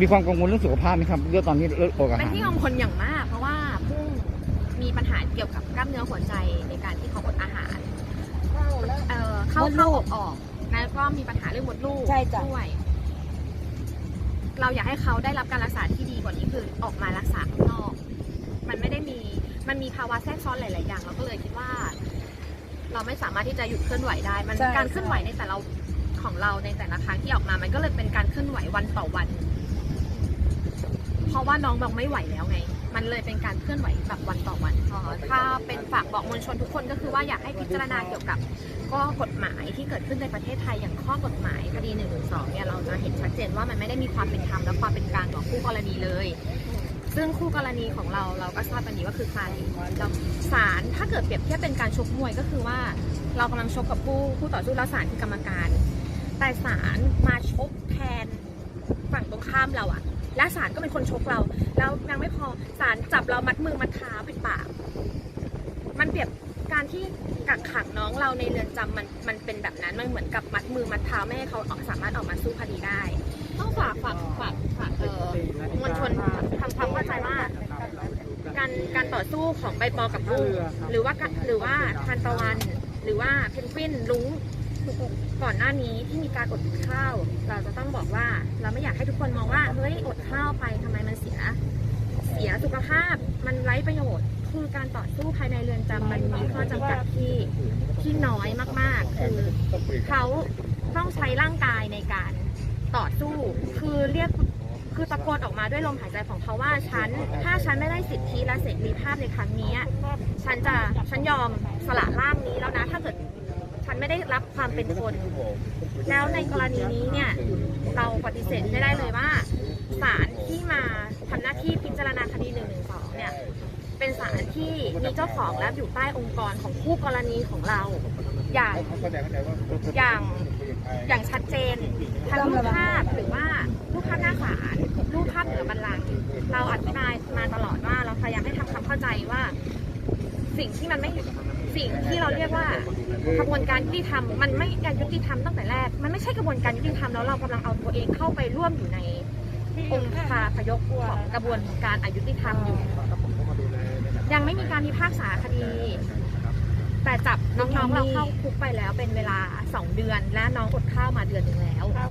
มีความกังวลเรื่องสุขภาพไหมครับเรื่องตอนนี้เรื่องอดอาเป็นหารที่กังวลอย่างมาก เพราะว่าพุ่งมีปัญหาเกี่ยวกับกล้ามเนื้อหัวใจในการที่เขาอดอาหารเอ่อเข้ามดลูเข้ากออกออกแล้วก็มีปัญหาเรื่องมดลูกใช่จ้ะด้วยเราอยากให้เขาได้รับการรักษาที่ดีกว่านี้คือออกมารักษาข้างนอก มันไม่ได้มีมันมีภาวะแทรกซ้อนหลาย ๆ อย่างเราก็เลยคิดว่า เราไม่สามารถที่จะหยุดเคลื่อนไหวได้ มันใช่การเคลื่อนไหวในแต่ละของเราในแต่ละครั้งที่ออกมา มันก็เลยเป็นการเคลื่อนไหววันต่อวันเพราะ ว่าน้องบอกไม่ไหวแล้วไง มันเลยเป็นการเคลื่อนไหวแบบวันต่อวันถ้าเป็นฝากบอกมวลชนทุกคนก็คือว่าอยากให้พิจารณาเกี่ยวกับก็กฎหมายที่เกิดขึ้นในประเทศไทยอย่างข้อกฎหมายคดี1นึเนี่ยเราจะเห็นชัดเจนว่ามันไม่ได้มีความเป็นธรรมและความเป็นกลางต่อคู่กรณีเลย ซึ่งคู่กรณีของเราเราก็ทราบกันดีว่าคือใครเราศาลถ้าเกิดเปรียบเทียบเป็นการชกมวยก็คือว่า เรากำลังชกกับผู้ผู้ต่อสู้แล้วศาลคือกรรมการ แต่ศาลมาชกแทนฝั่งตรงข้ามเราอะ และศาลก็เป็นคนชกเรา แล้วยังไม่พอศาลจับเรามัดมือมัดเท้าปิดปาก มันเปรียบการที่กักขังน้องเราในเรือนจำมันมันเป็นแบบนั้นมันเหมือนกับมัดมือมัดเท้าไม่ให้เขาออกสามารถออกมาสู้คดีได้ ต้องฝากฝากฝากฝากเออมวลชนทำความเข้าใจว่าการการต่อสู้ของใบปอกับลูกหรือว่าหรือว่าทานตะวัน หรือว่าเพนกวินลุง ก่อนหน้านี้ที่มีการอดข้าว เราจะต้องบอกว่าเราไม่อยากให้ทุกคนมองว่าเฮ้ยอดข้าวไปทำไมมันเสีย เสียสุขภาพมันไร้ประโยชน์ คือการต่อสู้ภายในเรือนจำมันมีข้อจำกัดที่ที่น้อยมากๆ คือเขาต้องใช้ร่างกายในการต่อสู้คือเรียกคือตะโกนออกมาด้วยลมหายใจของเขาว่าฉันถ้าฉันไม่ได้สิทธิและเสรีภาพในครั้งนี้ ฉันจะฉันยอมสละร่างนี้แล้วนะ ถ้าเกิด ไม่ได้รับความเป็นคน แล้วในกรณีนี้เนี่ยเราปฏิเสธไม่ได้เลยว่าศาลที่มาทำหน้าที่พิจารณาคดี1นึเนี่ยเป็นศาลที่มีเจ้าของและอยู่ใต้องค์กรของคู่กรณีของเรา อย่างอย่างอย่างชัดเจนทั้งรูปภาพหรือว่ารูปภาพหน้าศาลรูปภาพเหนือบัลลังเราอธิบายมาตลอดว่าเราพยายามให้ทำความเข้าใจว่า สิ่งที่มันไม่ สิ่งที่เราเรียกว่ากระบวนการยุติธรรมมันไม่ยุติธรรมตั้งแต่แรก มันไม่ใช่กระบวนการยุติธรรมแล้วเรากำลังเอาตัวเองเข้าไปร่วมอยู่ในองค์คาพยพของกระบวนการอายุติธรรมอยู่ ยังไม่มีการพิพากษาคดี แต่จับน้องๆเราเข้าคุกไปแล้วเป็นเวลา 2 เดือน และน้องอดข้าวมาเดือนหนึ่งแล้ว